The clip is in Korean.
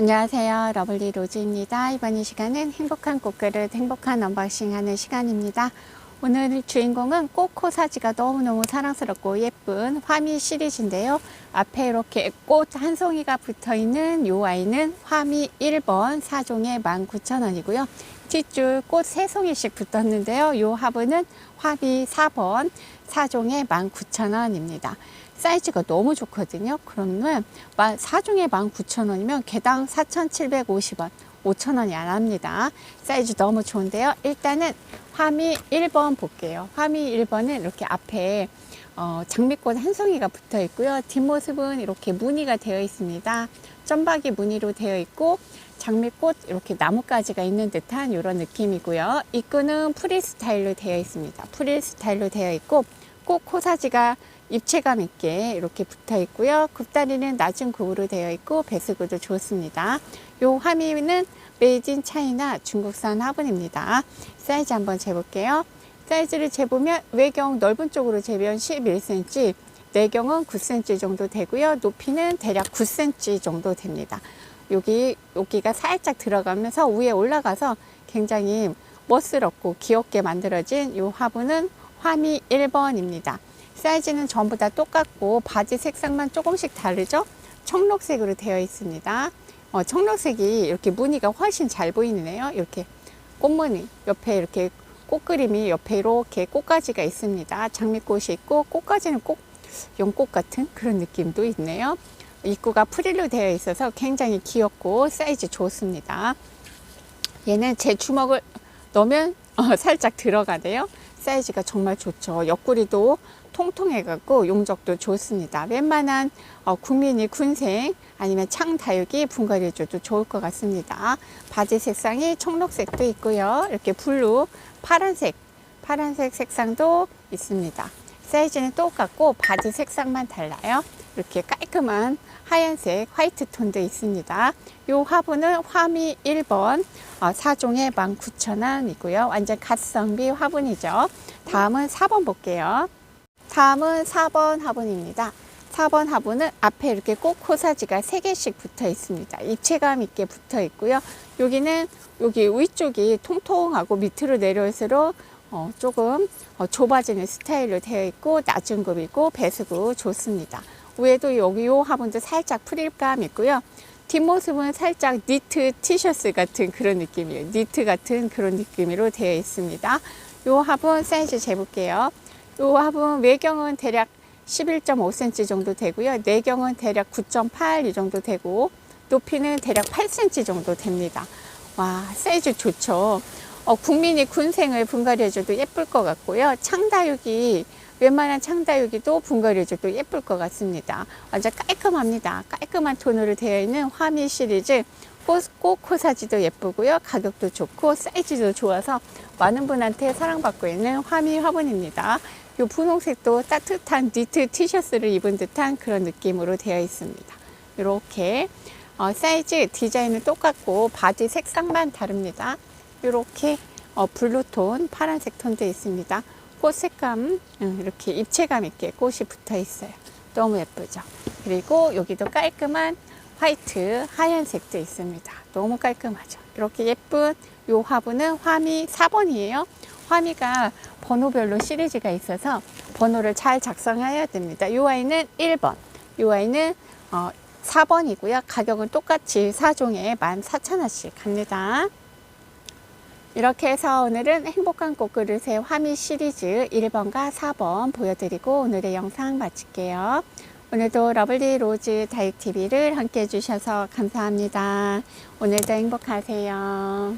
안녕하세요. 러블리 로즈입니다. 이번 이 시간은 행복한 꽃그릇, 행복한 언박싱 하는 시간입니다. 오늘 주인공은 꽃 코사지가 너무너무 사랑스럽고 예쁜 화미 시리즈인데요. 앞에 이렇게 꽃 한 송이가 붙어 있는 이 아이는 화미 1번 4종에 19,000원이고요. 뒷줄 꽃 3송이씩 붙었는데요. 이 화분은 화미 4번 4종에 19,000원입니다. 사이즈가 너무 좋거든요. 그러면 4종에 19,000원이면 개당 4,750원, 5,000원이 안 합니다. 사이즈 너무 좋은데요. 일단은 화미 1번 볼게요. 화미 1번은 이렇게 앞에 어, 장미꽃 한 송이가 붙어 있고요. 뒷모습은 이렇게 무늬가 되어 있습니다. 점박이 무늬로 되어 있고 장미꽃 이렇게 나뭇가지가 있는 듯한 이런 느낌이고요. 입구는 프리 스타일로 되어 있습니다. 프리 스타일로 되어 있고 꼭 코사지가 입체감 있게 이렇게 붙어 있고요. 굽다리는 낮은 굽으로 되어 있고 배수구도 좋습니다. 요 화미는 메이진 차이나 중국산 화분입니다. 사이즈 한번 재볼게요. 사이즈를 재보면 외경 넓은 쪽으로 재면 11cm, 내경은 9cm 정도 되고요. 높이는 대략 9cm 정도 됩니다. 여기 여기가 살짝 들어가면서 위에 올라가서 굉장히 멋스럽고 귀엽게 만들어진 이 화분은 화미 1번입니다. 사이즈는 전부 다 똑같고 바지 색상만 조금씩 다르죠? 청록색으로 되어 있습니다. 어, 청록색이 이렇게 무늬가 훨씬 잘 보이네요. 이렇게 꽃무늬 옆에 이렇게 꽃 그림이 옆에 이렇게 꽃가지가 있습니다. 장미꽃이 있고 꽃가지는 꼭 연꽃 같은 그런 느낌도 있네요. 입구가 프릴로 되어 있어서 굉장히 귀엽고 사이즈 좋습니다. 얘는 제 주먹을 넣으면 어, 살짝 들어가네요. 사이즈가 정말 좋죠. 옆구리도 통통해갖고 용적도 좋습니다. 웬만한 어, 국민이 군생 아니면 창다육이 분갈이줘도 좋을 것 같습니다. 바지 색상이 청록색도 있고요. 이렇게 블루, 파란색, 파란색 색상도 있습니다. 사이즈는 똑같고 바지 색상만 달라요. 이렇게 깔끔한 하얀색 화이트 톤도 있습니다. 이 화분은 화미 1번 어, 4종에 19,000원이고요. 완전 갓성비 화분이죠. 다음은 4번 볼게요. 다음은 4번 화분입니다. 4번 화분은 앞에 이렇게 꼭 코사지가 3개씩 붙어 있습니다. 입체감 있게 붙어 있고요. 여기는 여기 위쪽이 통통하고 밑으로 내려올수록 어, 조금 어, 좁아지는 스타일로 되어 있고 낮은 굽이고 배수구 좋습니다. 위에도 여기 요 화분도 살짝 프릴감 있고요. 뒷모습은 살짝 니트 티셔츠 같은 그런 느낌이에요. 니트 같은 그런 느낌으로 되어 있습니다. 요 화분 사이즈 재볼게요. 요 화분 외경은 대략 11.5cm 정도 되고요. 내경은 대략 9.8 이 정도 되고 높이는 대략 8cm 정도 됩니다. 와 사이즈 좋죠. 어, 국민이 군생을 분갈이해줘도 예쁠 것 같고요. 창다육이 웬만한 창다육이도 분갈이해줘도 예쁠 것 같습니다. 완전 깔끔합니다. 깔끔한 톤으로 되어 있는 화미 시리즈 꽃 코사지도 예쁘고요. 가격도 좋고 사이즈도 좋아서 많은 분한테 사랑받고 있는 화미 화분입니다. 이 분홍색도 따뜻한 니트 티셔츠를 입은 듯한 그런 느낌으로 되어 있습니다. 이렇게 어, 사이즈 디자인은 똑같고 바지 색상만 다릅니다. 이렇게 어, 블루톤, 파란색 톤도 있습니다. 꽃 색감 음, 이렇게 입체감 있게 꽃이 붙어 있어요. 너무 예쁘죠. 그리고 여기도 깔끔한 화이트, 하얀색도 있습니다. 너무 깔끔하죠. 이렇게 예쁜 이 화분은 화미 4번이에요. 화미가 번호별로 시리즈가 있어서 번호를 잘 작성해야 됩니다. 이 아이는 1번, 이 아이는 어, 4번이고요. 가격은 똑같이 4종에 14,000원씩 갑니다. 이렇게 해서 오늘은 행복한 꽃그릇의 화미 시리즈 1번과 4번 보여드리고 오늘의 영상 마칠게요. 오늘도 러블리 로즈 다육TV를 함께 해주셔서 감사합니다. 오늘도 행복하세요.